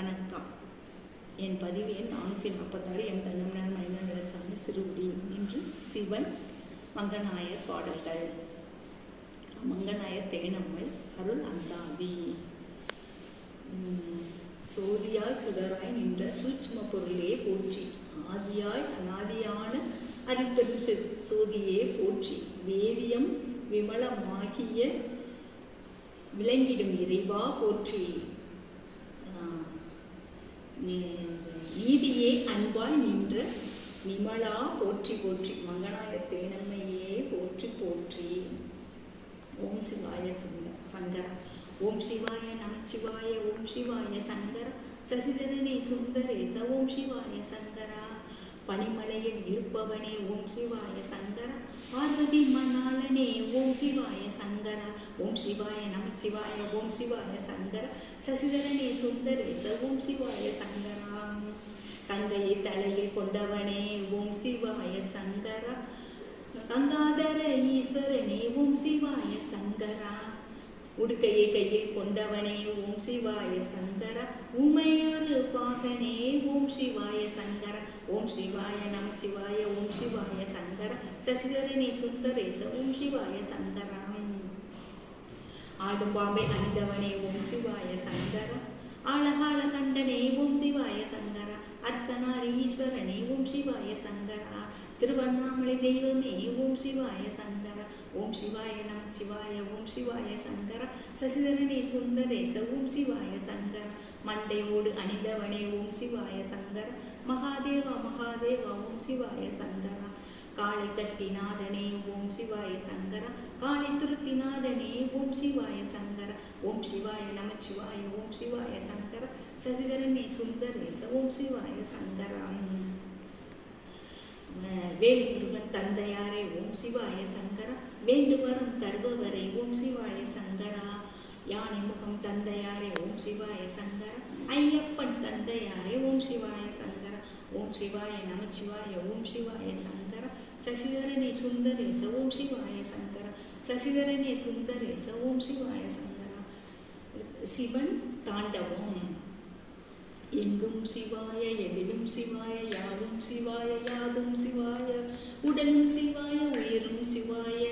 வணக்கம். என் பதிவு எண் நானூற்றி நாற்பத்தாறு எம் தன்னமனன் மைனா நிலச்சாமி சிறுகுடி இன்று சிவன் மங்கநாயர் பாடல்கள். மங்கநாயர் தேனம்மை அருள் அந்தாதி சோதியாய் சுடராய் நின்ற சூட்சும பொருளே போற்றி. ஆதியாய் அனாதியான அரிப்பெரும் சோதியே போற்றி. வேதியம் விமலமாகிய விளங்கிடும் இறைவா போற்றி. ஆஹ், நீதியே அன்பாய் நின்ற நிமலா போற்றி போற்றி மங்களாய தேனம்மையே போற்றி போற்றி. ஓம் சிவாய சங்க சங்கர. ஓம் சிவாய நமச்சிவாய ஓம் சிவாய சங்கர. சசிதரனே சுந்தரேச ஓம் சிவாய சங்கரா. பனிமலையில் இருப்பவனே ஓம் சிவாய சங்கரா. பார்வதி மணாலனே ஓம் சிவாய சங்கரா. ஓம் சிவாய நமச்சிவாய ஓம் சிவாய சங்கரா. சசிதரனே சுந்தரேச ஓம் சிவாய சங்கரா. கங்கையை தலையில் கொண்டவனே ஓம் சிவாய சங்கரா. கங்காதர உடுக்கையை கையில் கொண்டவனே ஓம் சிவாய சங்கர. உமையொரு பாகனே ஓம் சிவாய சங்கர. ஓம் சிவாய நம் சிவாய ஓம் சிவாய சங்கர. சசிதரனே சுந்தரேச ஓம் சிவாய சங்கரா. ஆடும் பாம்பை அணிந்தவனே ஓம் சிவாய சங்கர. ஆழகால கண்டனே ஓம் சிவாய சங்கர. அத்தனார் ஈஸ்வரனே ஓம் சிவாய சங்கரா. திருவண்ணாமலை தெய்வமே ஓம் சிவாய சங்கர ஓம் சிவாய நம சிவாய ஓம் சிவாய சங்கர சசிதரனே சுந்தரேச ஓம் சிவாய சங்கர மண்டையோடு அணிந்தவனே ஓம் சிவாய சங்கர மகாதேவா மகாதேவா ஓம் சிவாய சங்கரா காளை தட்டிநாதனே ஓம் சிவாய சங்கர காளை திருத்திநாதனே ஓம் சிவாய சங்கர ஓம் சிவாய நமச்சிவாய ஓம் சிவாய சங்கர சசிதரனே சுந்தரேச ஓம் சிவாய சங்கரம் வேல் முருகன் தந்தையாரே ஓம் சிவாய சங்கரா. வேண்டுவரம் தருபவரை ஓம் சிவாய சங்கரா. யானை முகம் தந்தையாரே ஓம் சிவாய சங்கரா. ஐயப்பன் தந்தையாரே ஓம் சிவாய சங்கரா. ஓம் சிவாய நமச்சிவாய ஓம் சிவாய சங்கரா. சசிதரனே சுந்தரேச ஓம் சிவாய சங்கரா. சசிதரனே சுந்தரேச ஓம் சிவாய சங்கரா. சிவன் தாண்டவம். எங்கும் சிவாய எதிலும் சிவாய யாவும் சிவாய யாதும் சிவாய. உடலும் சிவாய உயிரும் சிவாய.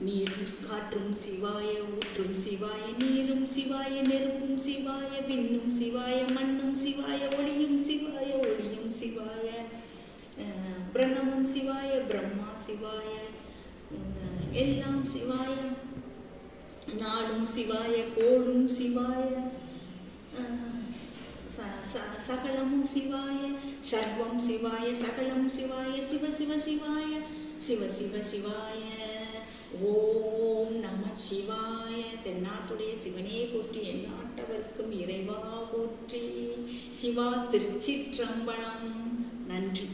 நீரும் காற்றும் சிவாய ஊற்றும் சிவாய. நீரும் சிவாய நெருப்பும் சிவாய. விண்ணும் சிவாய மண்ணும் சிவாய. ஒளியும் சிவாய ஒளியும் சிவாய. அஹ், பிரணவம் சிவாய பிரம்மா சிவாய. எல்லாம் சிவாய. நாளும் சிவாய கோளும் சிவாய. சகலமும் சிவாய சர்வம் சிவாய சகலம் சிவாய சிவ சிவ சிவாய சிவ சிவ சிவாய. ஓம் நம சிவாய. தென்னாட்டுடைய சிவனே போற்றி எந்நாட்டவர்க்கும் இறைவா போற்றி. சிவா திருச்சிற்றம்பலம். நன்றி.